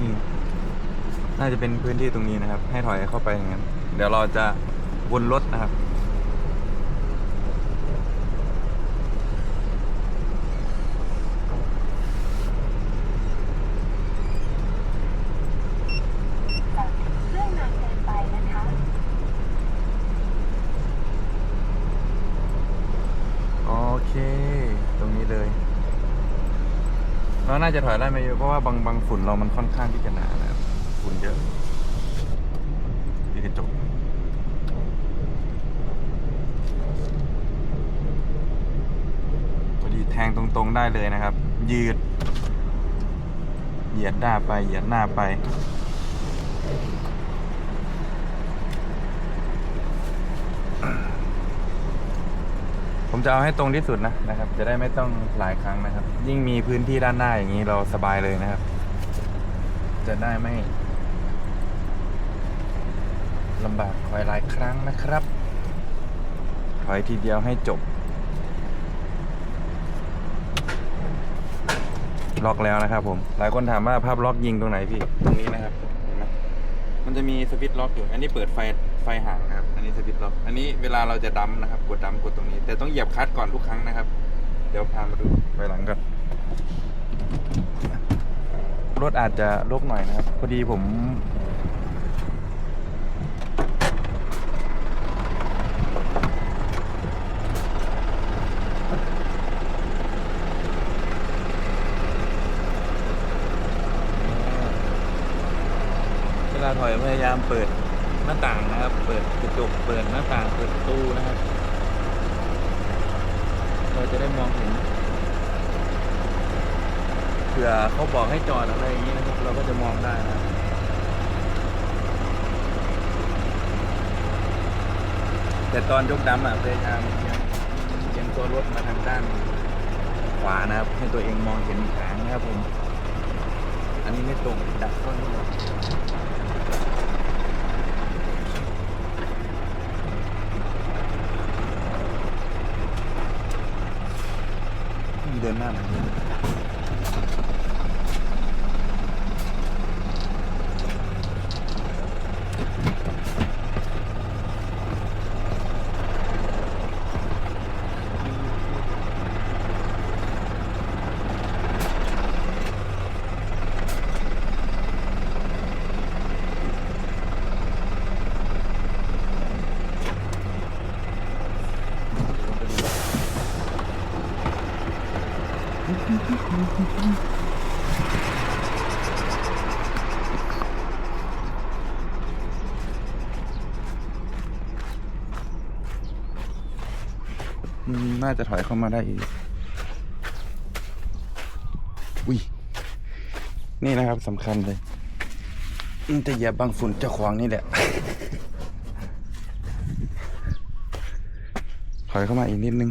นี่น่าจะเป็นพื้นที่ตรงนี้นะครับ ให้ถอยเข้าไปอย่างนั้นเดี๋ยวเราจะวนรถนะครับ เรื่องนานเกินไปนะคะ โอเค ตรงนี้เลย เราจะถอยได้ไม่เยอะเพราะว่าบางบางฝุ่นเรามันค่อนข้างที่จะหนานะครับฝุ่นเยอะที่กระจกพอดีแทงตรงๆได้เลยนะครับ ยืด เหยียดหน้าไป เหยียดหน้าไป ผมจะเอาให้ตรงที่สุดนะนะครับ จะได้ไม่ต้องหลายครั้งนะครับ ยิ่งมีพื้นที่ด้านหน้าอย่างนี้เราสบายเลยนะครับ จะได้ไม่ลำบากถอยหลายครั้งนะครับ ถอยทีเดียวให้จบ ล็อกแล้วนะครับผม หลายคนถามว่าภาพล็อกยิงตรงไหนพี่ ตรงนี้นะครับ เห็นไหมมันจะมีสวิตช์ล็อกอยู่ อันนี้เปิดไฟไฟห่างนะครับ อันนี้สวิตช์ล็อกอันนี้เวลาเราจะดัมนะครับ กดดัมกดตรงนี้ แต่ต้องเหยียบคลัตช์ก่อนทุกครั้งนะครับ เดี๋ยวพามาดูไปหลังก่อนรถอาจจะลกหน่อยนะครับ พอดีผม เวลาถอยพยายามเปิดห น้าต่างนะครับ เปิดกระจกเปิดหน้าต่างเปิดตู้นะครับ เราจะได้มองเห็นเผื่อเขาบอกให้จอดอะไรอย่างนี้นะครับ เราก็จะมองได้นะครับแต่ตอนยกดำอะพยายามเอียงเียงตัวรถมาทางด้านขวานะครับ ให้ตัวเองมองเห็นหางนะครับผม อันนี้ไม่ตรงดักต้นนี้หรอก เดินหน้ามา น่าจะถอยเข้ามาได้อีกอุ้ยนี่นะครับสำคัญเลยมันจะเหยียบบางฝุ่นเจ้าของนี่แหละ ถอยเข้ามาอีกนิดนึง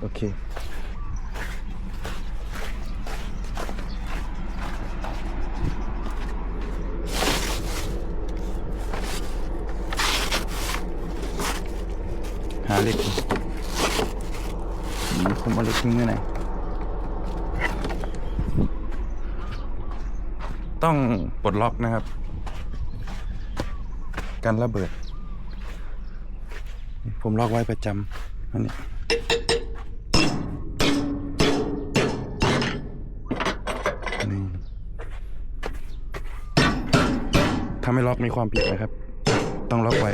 โอเค หาเหล็กก่อนอืมผมเอาเหล็กทิ้งไว้ไหน ต้องปลดล็อกนะครับ กันระเบิด ผมล็อกไว้ประจำอันนี้ถ้าไม่ล็อกมีความผิดนะครับ ต้องล็อกไว้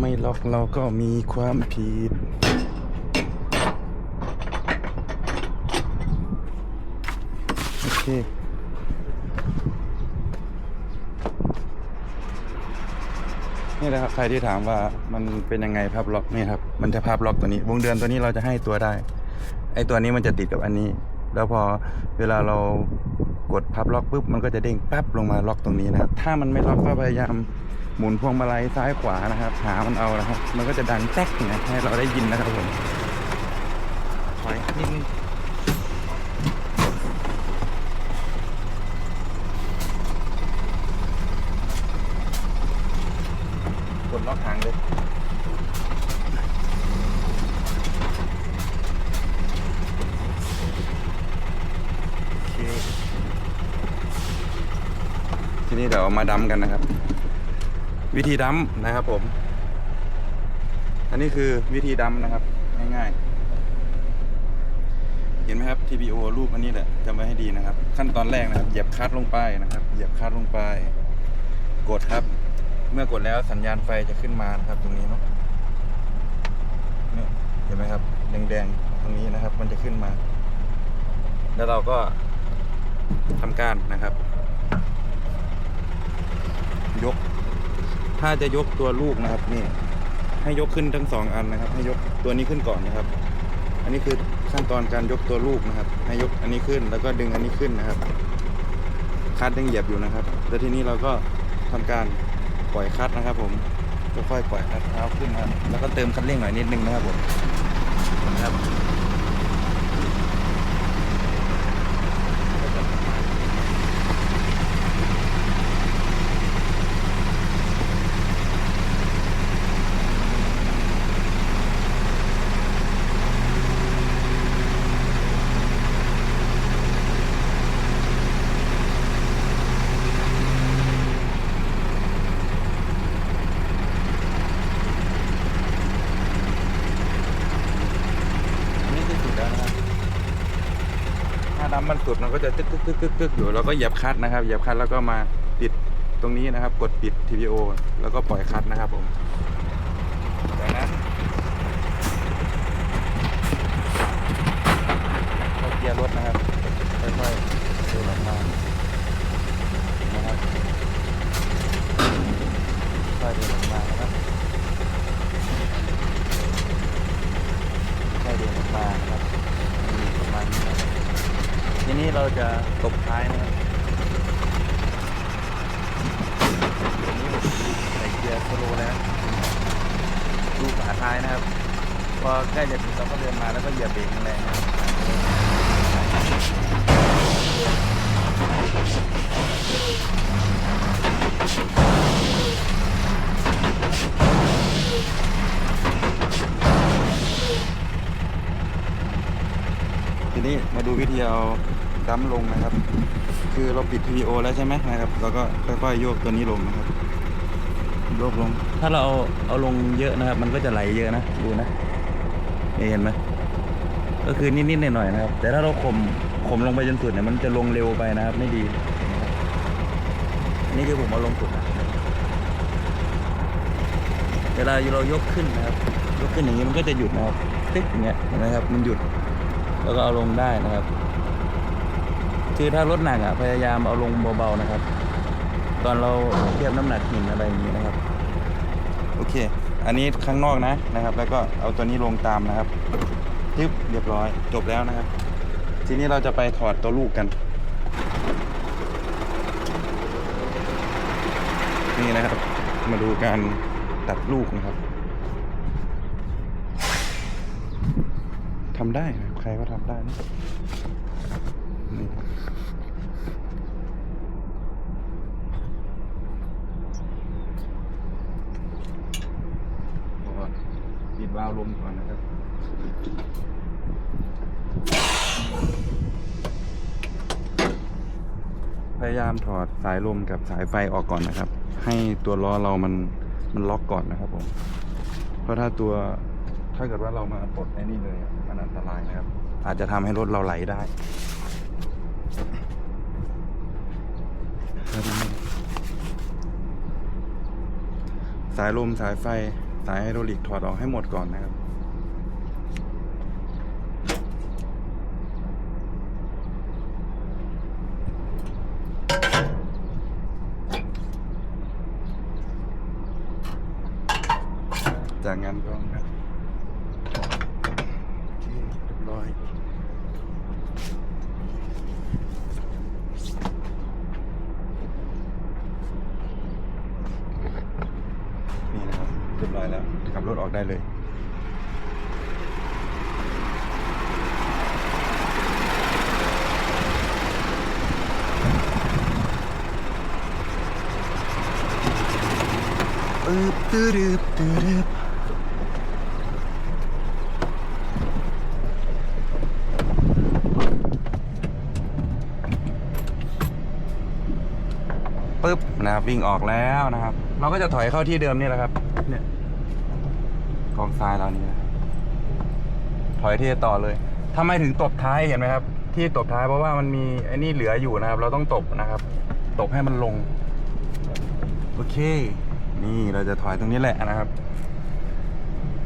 ไม่ล็อกเราก็มีความผิด โอเคนี่แหละครับใครที่ถามว่ามันเป็นยังไงภาพล็อกนี่ครับ มันจะภาพล็อกตัวนี้ วงเดือนตัวนี้เราจะให้ตัวได้ ไอตัวนี้มันจะติดกับอันนี้ แล้วพอเวลาเรากดพับล็อกปุ๊บมันก็จะเด้งปั๊บลงมาล็อกตรงนี้นะครับ ถ้ามันไม่ล็อกก็พยายาม หมุนพวงมาลัยซ้ายขวานะครับหามันเอานะครับ มันก็จะดังแต๊กนะให้เราได้ยินนะครับผมถอยนิดนึงกดล็อกหางเลยทีนี้เดี๋ยวมาดัมกันนะครับ วิธีดัมนะครับผม อันนี้คือวิธีดัมนะครับ ง่ายๆ เห็นไหมครับ TBO รูปอันนี้แหละจำไว้ให้ดีนะครับ ขั้นตอนแรกนะครับ เหยียบคัดลงไปนะครับ เหยียบคัดลงไป กดครับ เมื่อกดแล้วสัญญาณไฟจะขึ้นมานะครับ ตรงนี้เนาะเนี่ยเห็นไหมครับแดงๆตรงนี้นะครับ มันจะขึ้นมา แล้วเราก็ทำการนะครับ ยก ถ้าจะยกตัวลูกนะครับนี่ให้ยกขึ้นทั้งสองอันนะครับ ให้ยกตัวนี้ขึ้นก่อนนะครับ อันนี้คือขั้นตอนการยกตัวลูกนะครับ ให้ยกอันนี้ขึ้นแล้วก็ดึงอันนี้ขึ้นนะครับคัดยังเหยียบอยู่นะครับ แล้วทีนี้เราก็ทำการปล่อยคัดนะครับ ผมค่อยๆปล่อยคัดเท้าขึ้นนะครับแล้วก็เติมคันเร่งหน่อยนิดนึงนะครับผมนะครับ อันนี้คือสุดแล้วนะครับ ถ้าดำมันสุดมัน ก็จะตึกตึกตึกตึกตึกอยู่เราก็เหยียบคัดนะครับเหยียบคัดแล้วก็มาปิดตรงนี้นะครับ กดปิด TPO แล้วก็ปล่อยคัดนะครับผมจากนั้นเข้าเกียร์รถนะครับค่อยๆเดินออกมานะครับค่อยๆเดินออกมานะครับ ค่อยๆเดินออกมานะครับอืมประมาณนี้นะครับทีนี้ เราจะตบท้ายนะครับทีนี้ใส่เกียร์สโลว์แล้วดูฝาท้ายนะครับ พอใกล้จะถึงเราก็เดินมาแล้วก็เหยียบเบรกแรงนะครับทีนี้มาดูวิธีเอา ดัมลงนะครับ คือเราปิด TPO แล้วใช่ไหมนะครับเราก็ค่อยๆโยกตัวนี้ลงนะครับโยกลง ถ้าเราเอาเอาลงเยอะนะครับ มันก็จะไหลเยอะนะดูนะนี่เห็นไหมก็คือนิดๆหน่อยๆนะครับ แต่ถ้าเราข่มข่มลงไปจนสุดเนี่ยมันจะลงเร็วไปนะครับ ไม่ดี นี่คือผมเอาลงสุดนะเวลาเรายกขึ้นนะครับ ยกขึ้นอย่างนี้มันก็จะหยุดนะครับติ๊กอย่างเงี้ยนไหมครับ มันหยุด แล้วก็เอาลงได้นะครับ คือถ้ารถหนักอะพยายามเอาลงเบาๆนะครับ ตอนเราเทียบน้ำหนักหินอะไรอย่างนี้นะครับ โอเค อันนี้ข้างนอกนะนะครับ แล้วก็เอาตัวนี้ลงตามนะครับยึบเรียบร้อยจบแล้วนะครับ ทีนี้เราจะไปถอดตัวลูกกัน นี่นะครับ มาดูการตัดลูกนะครับทำได้นะใครก็ทำได้นะ วาล์วลมก่อนนะครับพยายามถอดสายลมกับสายไฟออกก่อนนะครับ ให้ตัวล้อเรามันมันล็อกก่อนนะครับผมเพราะถ้าตัวถ้าเกิดว่าเรามาปลดไอ้นี่เลยมันอันตรายนะครับ อาจจะทำให้รถเราไหลได้สายลมสายไฟ สายไฮดรอลิกถอดออกให้หมดก่อนนะครับจากงานกองครับเรียบร้อย ได้เลย อึบตื้อดึบตื้อดึบ ปึ๊บนะครับวิ่งออกแล้วนะครับ เราก็จะถอยเข้าที่เดิมนี่แหละครับ เนี่ยกองทรายเรานี่นะถอยที่ต่อเลยทำไมถึงตบท้ายเห็นไหมครับ ที่ตบท้ายเพราะว่ามันมีไอ้นี่เหลืออยู่นะครับ เราต้องตบนะครับ ตบให้มันลง โอเค นี่เราจะถอยตรงนี้แหละนะครับ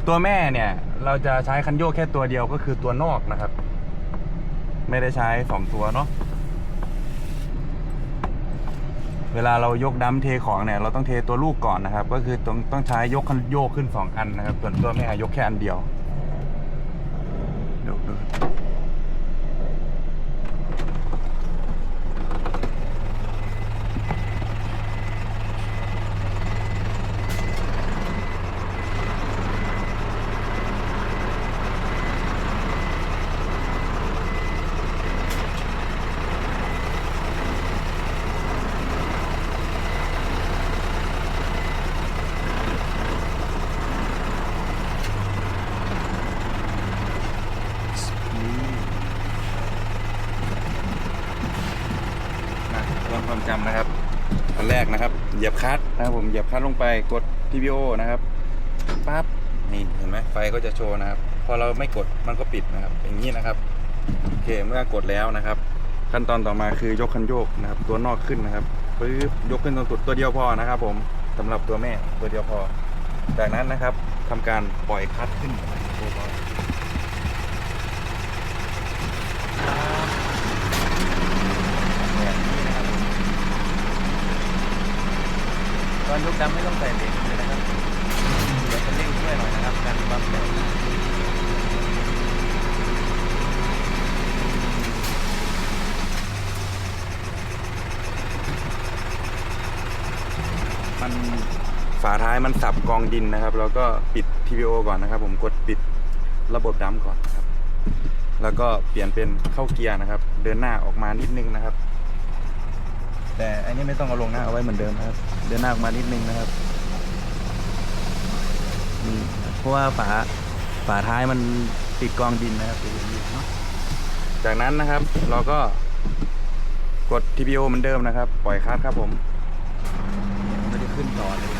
ตัวแม่เนี่ย เราจะใช้คันโยกแค่ตัวเดียวก็คือตัวนอกนะครับ ไม่ได้ใช้สองตัวเนาะเวลาเรายกดัมเทของเนี่ยเราต้องเทตัวลูกก่อนนะครับ ก็คือต้องต้องใช้ยกคันโยกขึ้นสองอันนะครับ ส่วนตัวแม่ยกแค่อันเดียวเดี๋ยวดูนะเริ่มความจำนะครับ อันแรกนะครับ เหยียบคลัตช์นะครับผมเหยียบคลัตช์ลงไปกด TPO นะครับปั๊บนี่เห็นไหมไฟก็จะโชว์นะครับ พอเราไม่กดมันก็ปิดนะครับ อย่างนี้นะครับโอเคเมื่อกดแล้วนะครับ ขั้นตอนต่อมาคือยกคันโยกนะครับ ตัวนอกขึ้นนะครับปึ๊บยกขึ้นตรงสุดตัวเดียวพอนะครับ ผมสำหรับตัวแม่ตัวเดียวพอ จากนั้นนะครับทำการปล่อยคลัตช์ขึ้นตัวพอเนี่ยนี่นะครับผม ตอนยกดำไม่ต้องใส่เบรกเลยนะครับเดี๋ยวจะเร่งช่วยหน่อยนะครับการบัมแรงมันฝาท้ายมันสับกองดินนะครับ แล้วก็ปิด TPO ก่อนนะครับ ผมกดปิดระบบดัมก่อนนะครับ แล้วก็เปลี่ยนเป็นเข้าเกียร์นะครับ เดินหน้าออกมานิดนึงนะครับ แต่อันนี้ไม่ต้องเอาลงนะเอาไว้เหมือนเดิมนะครับ เดินหน้าออกมานิดนึงนะครับนี่เพราะว่าฝาฝาท้ายมันติดกองดินนะครับติดดินเนาะจากนั้นนะครับ เราก็กด TPO เหมือนเดิมนะครับ ปล่อยคลัตช์ครับผมไม่ได้ขึ้นต่อเลย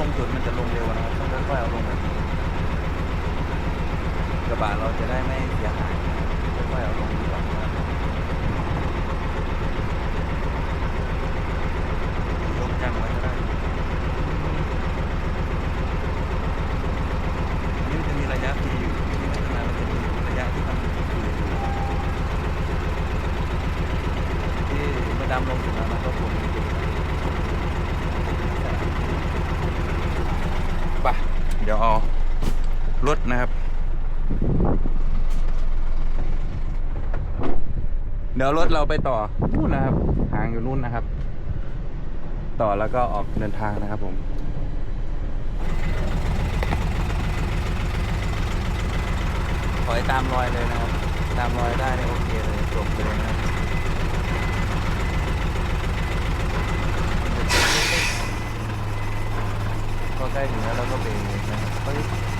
ลงสุดมันจะลงเร็วนะครับต้องค่อยๆเอาลงแบบนี้กระบะเราจะได้ไม่เสียหายค่อยๆเอาลงดีกว่านะครับยกจังไว้ก็ได้ นี่มันจะมีระยะทีอยู่ที่พัฒนามันจะมีระยะที่มันอยู่อยู่ที่เมื่อดำลงถึงแล้วมันก็ควรมีจุดไปเดี๋ยวเอารถนะครับ เดี๋ยวรถเราไปต่อนู่นนะครับหางอยู่นู่นนะครับ ต่อแล้วก็ออกเดินทางนะครับผมถอยตามรอยเลยนะครับ ตามรอยได้เนี่ยโอเคเลยจบเลยนะครับก็ใกล้ถึงแล้วเราก็เบรกนะครับ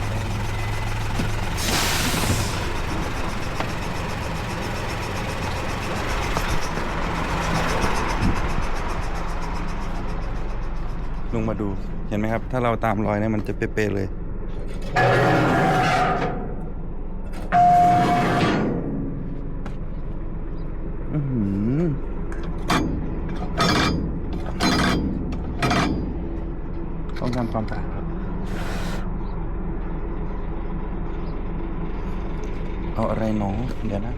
ลงมาดูเห็นไหมครับ ถ้าเราตามรอยเนี่ยมันจะเป๊ะๆเลย อื้อต้องทำความสะอาดครับเอาอะไรหนอเดี๋ยวนะ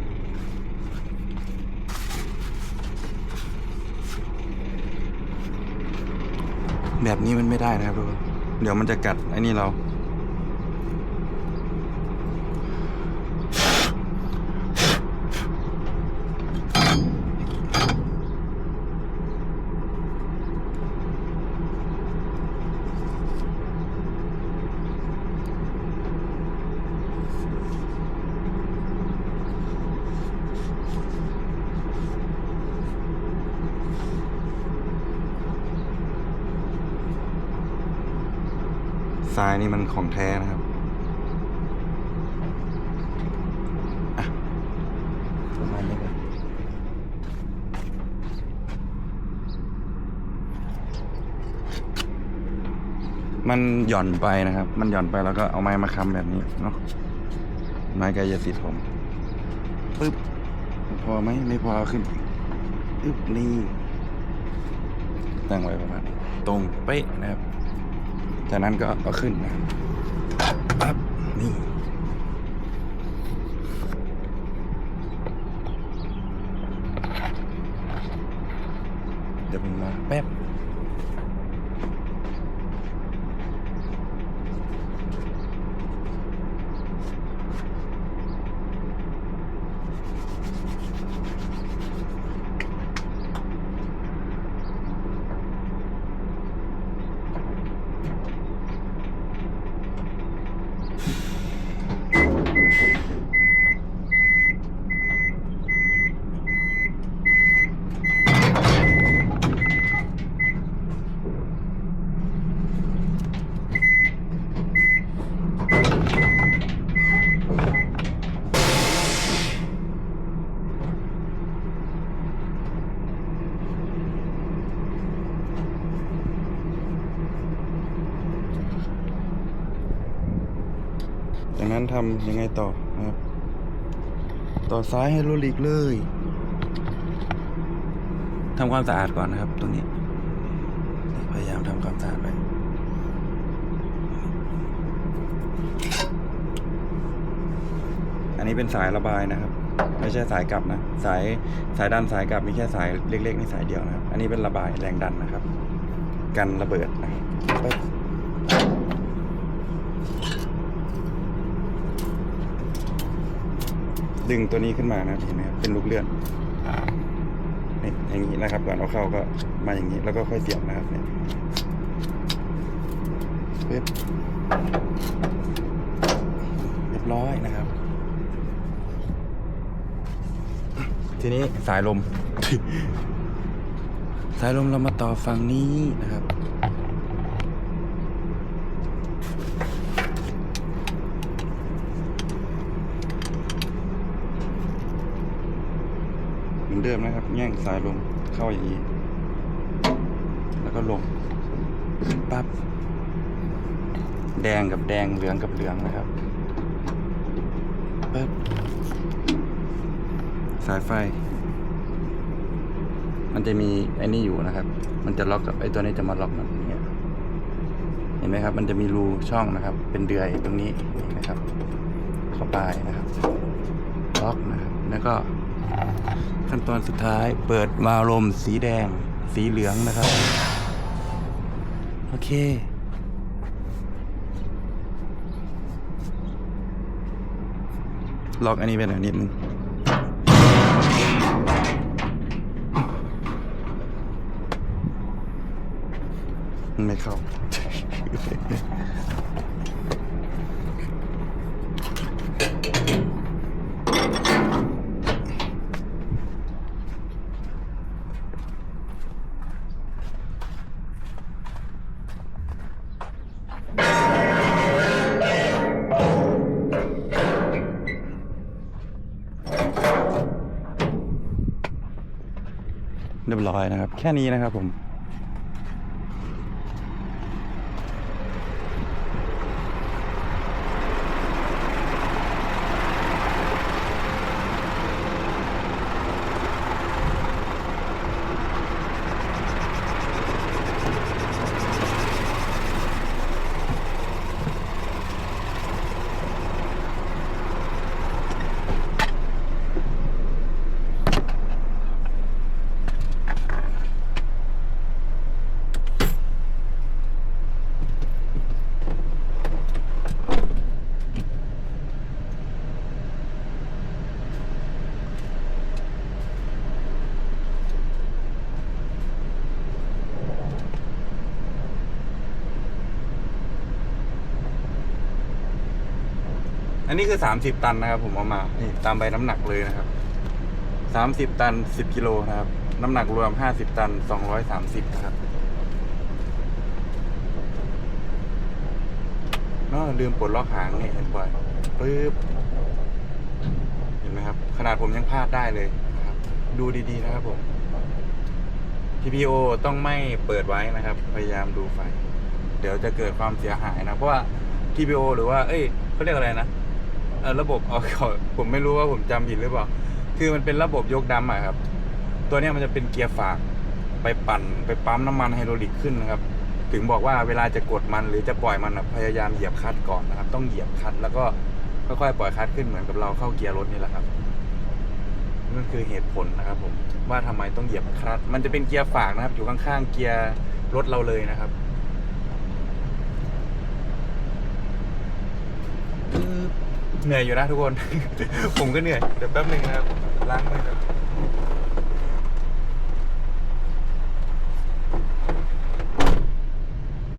แบบนี้มันไม่ได้นะครับทุกคนเดี๋ยวมันจะกัดไอ้นี่เรา ทรายนี่มันของแท้นะครับอะประมาณนี้ครับมันหย่อนไปนะครับ มันหย่อนไปแล้วก็เอาไม้มาค้ำแบบนี้เนาะ ไม้กายสิทธิ์ผมปึ๊บ พอไหมไม่พอขึ้นอีกปึ๊บนี่ตั้งไว้ประมาณตรงเป๊ะนะครับ จากนั้นก็เอาขึ้นนะครับปั๊บ นี่ เดี๋ยวผมมาแป๊บ จากนั้น ทำยังไงต่อนะครับ ต่อซ้ายให้โรลิกเลยทำความสะอาดก่อนนะครับ ตรงนี้ พยายามทำความสะอาดไปอันนี้เป็นสายระบายนะครับ ไม่ใช่สายกลับนะ สายสายดันสายกลับมีแค่สายเล็กๆนี่สายเดียวนะครับ อันนี้เป็นระบายแรงดันนะครับ กันระเบิดนะครับปึ๊บ ดึงตัวนี้ขึ้นมานะเห็นไหมครับเป็นลูกเลื่อนนี่อย่างนี้นะครับก่อนเอาเข้าก็มาอย่างนี้แล้วก็ค่อยเสียบนะครับเนี่ยปึ๊บเรียบร้อยนะครับ ทีนี้สายลม สายลมเรามาต่อฝั่งนี้นะครับ เดิมนะครับแย่งสายลมเข้าอย่างนี้ แล้วก็ลงปั๊บแดงกับแดงเหลืองกับเหลืองนะครับปั๊บสายไฟ มันจะมีไอ้นี่อยู่นะครับ มันจะล็อกกับไอ้ตัวนี้จะมาล็อกมันอย่างเงี้ยเห็นไหมครับ มันจะมีรูช่องนะครับ เป็นเดือยตรงนี้นะครับ เข้าไปนะครับ ล็อกนะครับ แล้วก็ ขั้นตอนสุดท้ายเปิดวาลมสีแดง สีเหลืองนะครับ โอเค ล็อกอันนี้ไปหน่อยนิดนึงไม่เข้า ร้อยนะครับ แค่นี้นะครับผม นนี้คือสามสิบตันนะครับ ผมเอามา นี่ตามใบน้ำหนักเลยนะครับสามสิบตันสิบกิโลนะครับ น้ำหนักรวมห้าสิบตันสองร้อยสามสิบนะครับก็ลืมปลดล็อกหางนี่เห็นบ่อยปึ๊บเห็นไหมครับ ขนาดผมยังพลาดได้เลยนะครับ ดูดีๆนะครับผม TPO ต้องไม่เปิดไว้นะครับ พยายามดูไฟ เดี๋ยวจะเกิดความเสียหายนะ เพราะว่า TPO หรือว่า เอ้ยเขาเรียกอะไรนะ ออระบบเอาขอผมไม่รู้ว่าผมจำผิดหรือเปล่า คือมันเป็นระบบยกดัมอะครับ ตัวนี้มันจะเป็นเกียร์ฝาก ไปปั่นไปปั๊มน้ำมันไฮดรอลิกขึ้นนะครับ ถึงบอกว่าเวลาจะกดมันหรือจะปล่อยมันพยายามเหยียบคลัตช์ก่อนนะครับ ต้องเหยียบคลัตช์แล้วก็ค่อยๆปล่อยคลัตช์ขึ้นเหมือนกับเราเข้าเกียร์รถนี่แหละครับนั่นคือเหตุผลนะครับผมว่าทำไมต้องเหยียบคลัตช์มันจะเป็นเกียร์ฝากนะครับ อยู่ข้างๆเกียร์รถเราเลยนะครับ เหนื่อยอยู่นะทุกคน ผมก็เหนื่อย เดี๋ยวแป๊บหนึงนะครับล้างมือก่อน